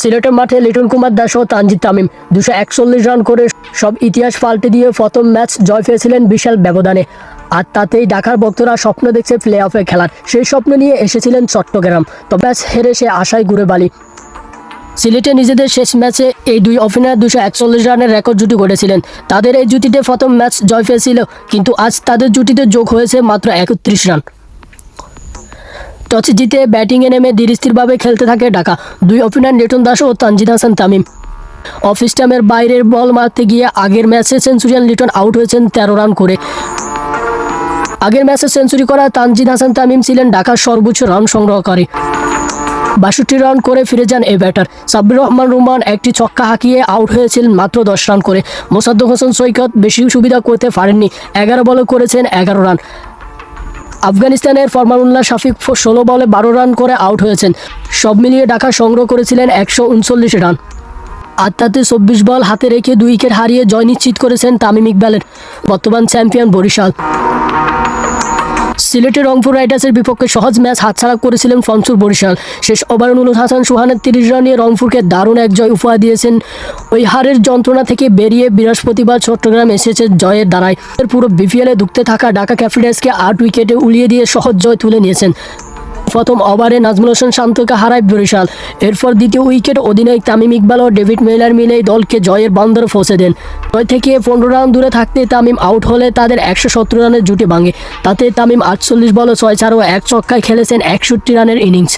সিলেটের মাঠে লিটন কুমার দাস ও তানজিদ তামিম দুশো একচল্লিশ রান করে সব ইতিহাস পাল্টে দিয়ে প্রথম ম্যাচ জয় পেয়েছিলেন বিশাল ব্যবধানে। আর তাতেই ঢাকার ভক্তরা স্বপ্ন দেখছে প্লে অফে খেলার। সেই স্বপ্ন নিয়ে এসেছিলেন চট্টগ্রাম। তবে ম্যাচ হেরে সে আশায় ঘুরে বালি। সিলেটে নিজেদের শেষ ম্যাচে এই দুই ওপেনার দুশো একচল্লিশ রানের রেকর্ড জুটি গড়েছিলেন। তাদের এই জুটিতে প্রথম ম্যাচ জয় পেয়েছিল, কিন্তু আজ তাদের জুটিতে যোগ হয়েছে মাত্র একত্রিশ রান। টসে জিতে ব্যাটিংয়ে নেমে ধীরস্থিরভাবে খেলতে থাকে ঢাকা। দুই ওপেনার লিটন দাস ও তানজিদ হাসান তামিম অফিস টাইমের বাইরের বল মারতে গিয়ে আগের ম্যাচে সেঞ্চুরিয়ান লিটন আউট হয়েছেন তেরো রান করে। আগের ম্যাচে সেঞ্চুরি করা তানজিদ হাসান তামিম ছিলেন ঢাকার সর্বোচ্চ রান সংগ্রহকারী। বাষট্টি রান করে ফিরে যান এই ব্যাটার। সাব্বির রহমান রুমান একটি ছক্কা হাঁকিয়ে আউট হয়েছিলেন মাত্র দশ রান করে। মোসাদ্দক হোসেন সৈকত বেশি সুবিধা করতে পারেননি। এগারো বলে করেছেন এগারো রান। আফগানিস্তানের ফরমানুল্লাহ শাফিক ষোলো বলে বারো রান করে আউট হয়েছেন। সব মিলিয়ে ডাকা সংগ্রহ করেছিলেন একশো উনচল্লিশ রান। আর তাতে চব্বিশ বল হাতে রেখে দুই উইকেট হারিয়ে জয় নিশ্চিত করেছেন তামিম ইকবালের, বর্তমান চ্যাম্পিয়ন বরিশাল। সিলেটের রংপুর রাইডার্সের বিপক্ষে সহজ ম্যাচ হাতছাড়া করেছিলেন ফনসুর বরিশাল। শেষ ওভারে নুরুল হাসান সুহানের তিরিশ রান রংপুরকে দারুণ এক জয় উপহার দিয়েছেন। ওই হারের যন্ত্রণা থেকে বেরিয়ে বৃহস্পতিবার চট্টগ্রাম এসেছে জয়ের দ্বারায়। এর পুরো বিপিএলে ঢুকতে থাকা ঢাকা ক্যাপিটালসকে আট উইকেটে উড়িয়ে দিয়ে সহজ জয় তুলে নিয়েছেন। প্রথম ওভারে নাজমুল হোসেন শান্তকে হারায় বরিশাল। এরপর দ্বিতীয় উইকেট অধিনায়ক তামিম ইকবাল ও ডেভিড মেলার মিলেই দলকে জয়ের বন্দরে পৌঁছে দেন। জয় থেকে পনেরো রান দূরে থাকতে তামিম আউট হলে তাদের একশো সত্তর রানের জুটি ভাঙে। তাতে তামিম আটচল্লিশ বলে ছয় চার ও এক ছক্কায় খেলেছেন একষট্টি রানের ইনিংস।